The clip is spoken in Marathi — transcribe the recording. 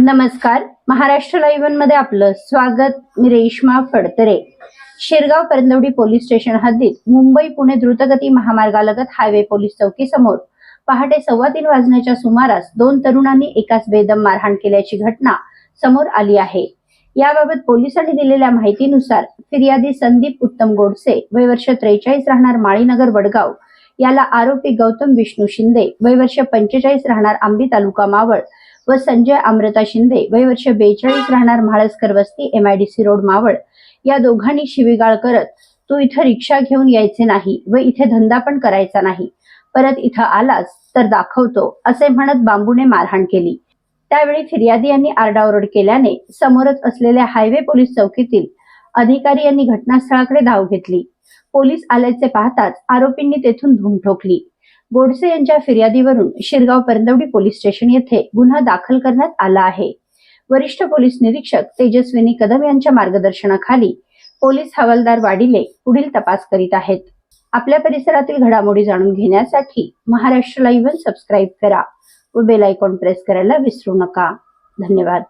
नमस्कार. महाराष्ट्र लाईव्हमध्ये आपलं स्वागत. मी रेश्मा फडतरे. शिरगाव परंदवडी पोलीस स्टेशन हद्दीत मुंबई पुणे द्रुतगती महामार्गालगत हायवे पोलीस चौकी समोर पहाटे सव्वा तीन वाजण्याच्या सुमारास दोन तरुणांनी एकाच बेदम मारहाण केल्याची घटना समोर आली आहे. याबाबत पोलिसांनी दिलेल्या माहितीनुसार फिर्यादी संदीप उत्तम गोडसे वय वर्ष त्रेचाळीस राहणार माळीनगर वडगाव. याला आरोपी गौतम विष्णू शिंदे वय वर्ष पंचेचाळीस राहणार आंबी तालुका मावळ. व संजय अमृता शिंदे वय वर्ष बेचाळीस राहणार म्हाळसकर वस्ती एमआयडीसी रोड मावळ. या दोघांनी शिवीगाळ करत तू इथं रिक्षा घेऊन यायचे नाही व इथे धंदा पण करायचा नाही. परत इथं आलास तर दाखवतो असे म्हणत बांबूने मारहाण केली. त्यावेळी फिर्यादी यांनी आरडाओरड केल्याने समोरच असलेल्या हायवे पोलीस चौकीतील अधिकारी यांनी घटनास्थळाकडे धाव घेतली. पोलीस आल्याचे पाहताच आरोपींनी तेथून धूम ठोकली. गोडसे यांच्या फिर्यादीवरून शिरगाव परंदवडी पोलीस स्टेशन येथे गुन्हा दाखल करण्यात आला आहे. वरिष्ठ पोलीस निरीक्षक तेजस्विनी कदम यांच्या मार्गदर्शनाखाली पोलीस हवालदार वाडिले पुढील तपास करीत आहेत. आपल्या परिसरातील घडामोडी जाणून घेण्यासाठी महाराष्ट्र लाईव्ह सबस्क्राईब करा व बेल आयकॉन प्रेस करायला विसरू नका. धन्यवाद.